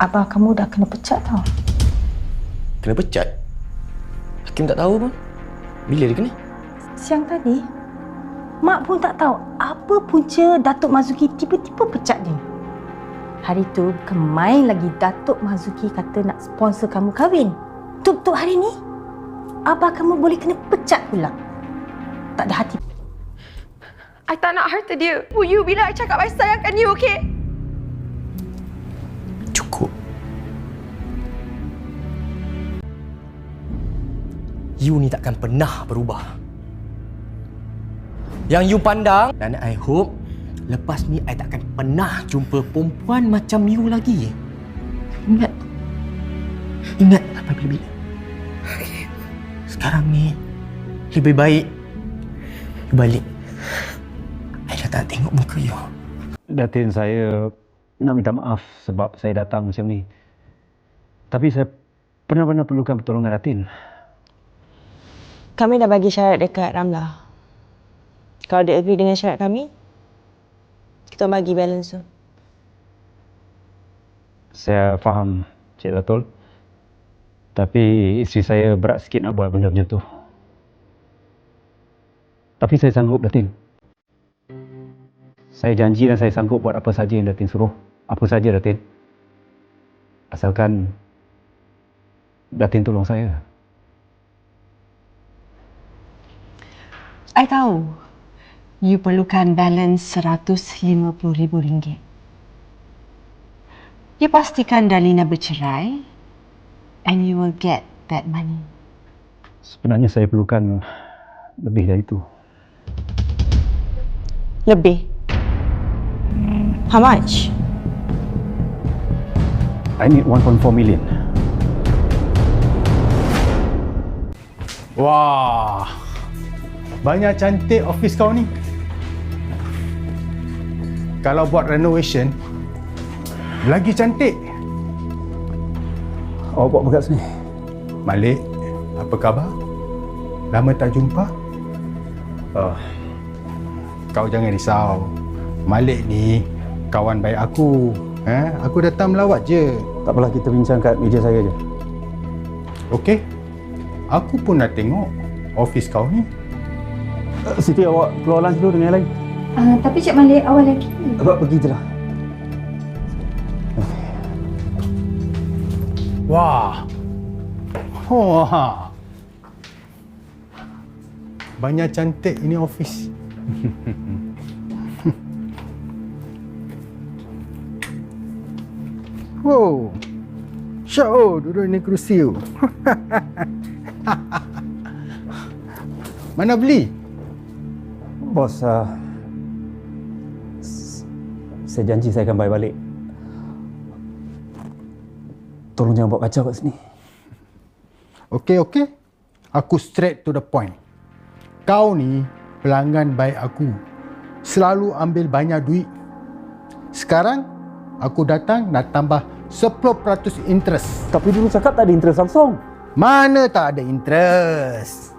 Abah kamu dah kena pecat tau. Kena pecat? Hakim tak tahu pun. Bila dia kena? Siang tadi, Mak pun tak tahu apa punca Datuk Mazuki tiba-tiba pecat dia. Hari tu, kemain lagi Datuk Mazuki kata nak sponsor kamu kahwin. Tuk-tuk hari ni, Abah kamu boleh kena pecat pula. Tak ada hati. I tak nak harta dia. Will you bila I cakap I sayangkan you, okay? You ni takkan pernah berubah. Yang you pandang dan I hope lepas ni I takkan pernah jumpa perempuan macam you lagi. Ingat. Ingat sampai bila-bila. Sekarang ni lebih baik you balik. I dah tak tengok muka you. Datin saya nak minta maaf sebab saya datang macam ni. Tapi saya benar-benar perlukan pertolongan Datin. Kami dah bagi syarat dekat Ramlah. Kalau dia agree dengan syarat kami, kita bagi balance tu. Saya faham Cik Datul. Tapi isteri saya berat sikit nak buat benda macam tu. Tapi saya sanggup Datin. Saya janji dan saya sanggup buat apa saja yang Datin suruh. Apa saja Datin. Asalkan Datin tolong saya. I tahu you perlukan balance RM150,000. You pastikan Dalina bercerai and you will get that money. Sebenarnya saya perlukan lebih dari itu. Lebih. How much? I need 1.4 million. Wah, banyak cantik office kau ni. Kalau buat renovation, lagi cantik. Awak buat apa kat sini? Malik, apa khabar? Lama tak jumpa? Oh, kau jangan risau. Malik ni kawan baik aku. Eh, aku datang melawat je. Tak apalah kita bincang kat meja saya je. Okey? Aku pun nak tengok office kau ni. Uh, Siti awak keluar lunch dulu dengan yang lain. Uh, tapi Cik Malik awal lagi. Awak pergi je lah. Wah. Wah. Banyak cantik ini office. wow. Syau duduk ni kerusi tu. Mana beli? Bos, uh, saya janji saya akan bayar balik. Tolong jangan buat kacau kat sini. Okey, okey. Aku straight to the point. Kau ni pelanggan baik aku. Selalu ambil banyak duit. Sekarang aku datang nak tambah 10% interest. Tapi dulu cakap tak ada interest langsung. Mana tak ada interest?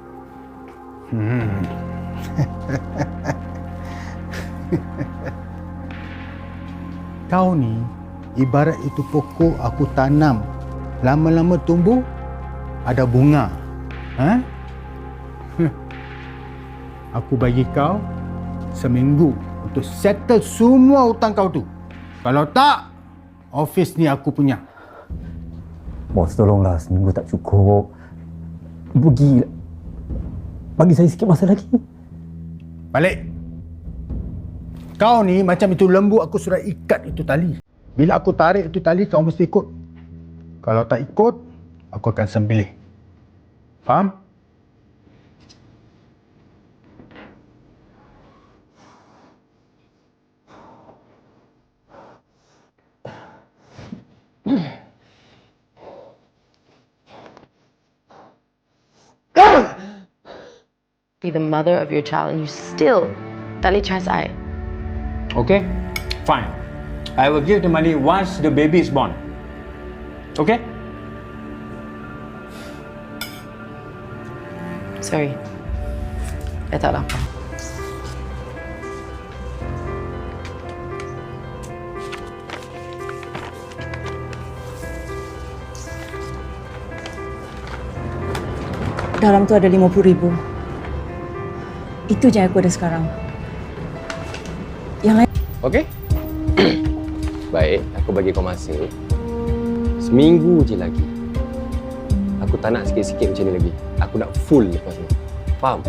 Hmm. Kau ni ibarat itu pokok aku tanam. Lama-lama tumbuh ada bunga. Ha? Aku bagi kau seminggu untuk settle semua hutang kau tu. Kalau tak, office ni aku punya. Bos, tolonglah. Seminggu tak cukup. Pergi. Bagi saya sikit masa lagi. Balik. Kau ni macam itu lembu aku sudah ikat itu tali. Bila aku tarik itu tali kau mesti ikut. Kalau tak ikut, aku akan sembelih. Faham? be the mother of your child and you still tali trust I. Okay? Fine. I will give the money once the baby is born. Okay? Sorry. Yeter. Dalam tuh ada 50 ribu. Itu je aku ada sekarang. Yang lain Okey? Baik, aku bagi kau masa. Seminggu je lagi. Aku tak nak sikit-sikit macam ni lagi. Aku nak full lepas ni. Faham?